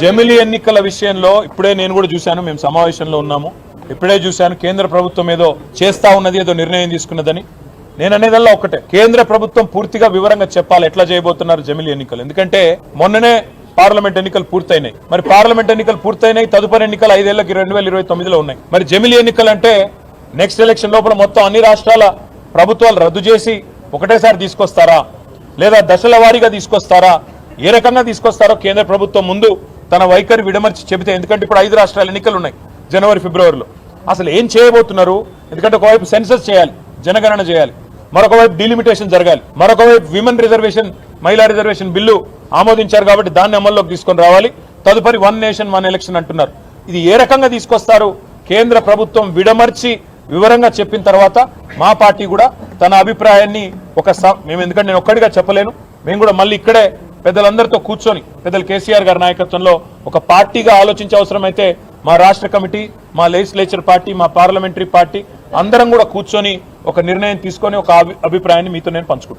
జమిలి ఎన్నికల విషయంలో ఇప్పుడే నేను కూడా చూశాను మేము సమావేశంలో ఉన్నాము. ఇప్పుడే చూశాను కేంద్ర ప్రభుత్వం ఏదో చేస్తా ఉన్నది ఏదో నిర్ణయం తీసుకున్నదని. నేను అనేదల్లా ఒకటే కేంద్ర ప్రభుత్వం పూర్తిగా వివరంగా చెప్పాలి ఎట్లా చేయబోతున్నారు జమిలి ఎన్నికలు. ఎందుకంటే మొన్ననే పార్లమెంట్ ఎన్నికలు పూర్తయినాయి. మరి పార్లమెంట్ ఎన్నికలు పూర్తయినాయి తదుపరి ఎన్నికలు ఐదేళ్ళకి రెండు వేల ఇరవై తొమ్మిదిలో ఉన్నాయి. మరి జమిలి ఎన్నికలు అంటే నెక్స్ట్ ఎలక్షన్ లోపల మొత్తం అన్ని రాష్ట్రాల ప్రభుత్వాలు రద్దు చేసి ఒకటేసారి తీసుకొస్తారా? లేదా దశల వారీగా తీసుకొస్తారా? ఏ రకంగా తీసుకొస్తారో కేంద్ర ప్రభుత్వం ముందు తన వైఖరి విడమర్చి చెబితే ఎందుకంటే ఇప్పుడు ఐదు రాష్ట్రాల ఎన్నికలు ఉన్నాయి జనవరి ఫిబ్రవరిలో. అసలు ఏం చేయబోతున్నారు? ఎందుకంటే ఒకవైపు సెన్సస్ చేయాలి జనగణన చేయాలి మరొకవైపు డిలిమిటేషన్ జరగాలి మరొకవైపు విమెన్ రిజర్వేషన్ మహిళా రిజర్వేషన్ బిల్లు ఆమోదించారు కాబట్టి దాన్ని అమల్లోకి తీసుకొని రావాలి. తదుపరి వన్ నేషన్ వన్ ఎలక్షన్ అంటున్నారు. ఇది ఏ రకంగా తీసుకొస్తారు? కేంద్ర ప్రభుత్వం విడమర్చి వివరంగా చెప్పిన తర్వాత మా పార్టీ కూడా తన అభిప్రాయాన్ని ఒక మేము ఎందుకంటే నేను ఒక్కడిగా చెప్పలేను. మేము కూడా మళ్ళీ ఇక్కడే పెద్దలందరితో కూర్చొని పెద్దలు కేసీఆర్ గారి నాయకత్వంలో ఒక పార్టీగా ఆలోచించే అవసరమైతే మా రాష్ట్ర కమిటీ మా లెజిస్లేచర్ పార్టీ మా పార్లమెంటరీ పార్టీ అందరం కూడా కూర్చొని ఒక నిర్ణయం తీసుకొని ఒక అభిప్రాయాన్ని మీతో నేను పంచుకుంటాను.